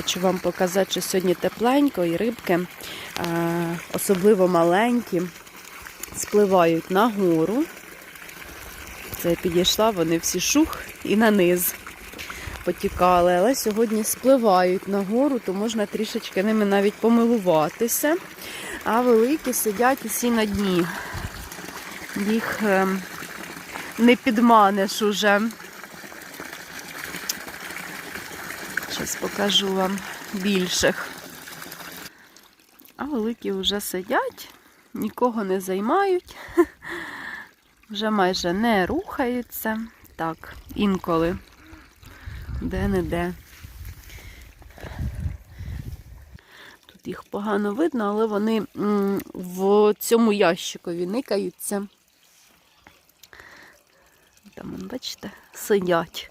Хочу вам показати, що сьогодні тепленько і рибки, е, особливо маленькі, спливають на гору. Це я підійшла, вони всі шух і на низ потікали, але сьогодні спливають на гору, то можна трішечки ними навіть помилуватися. А великі сидять усі на дні. Їх е, не підманеш уже. Зараз покажу вам більших. А великі вже сидять, нікого не займають, вже майже не рухаються. Так, інколи де-не-де. Тут їх погано видно, але вони в цьому ящикові никаються. Там, бачите, сидять.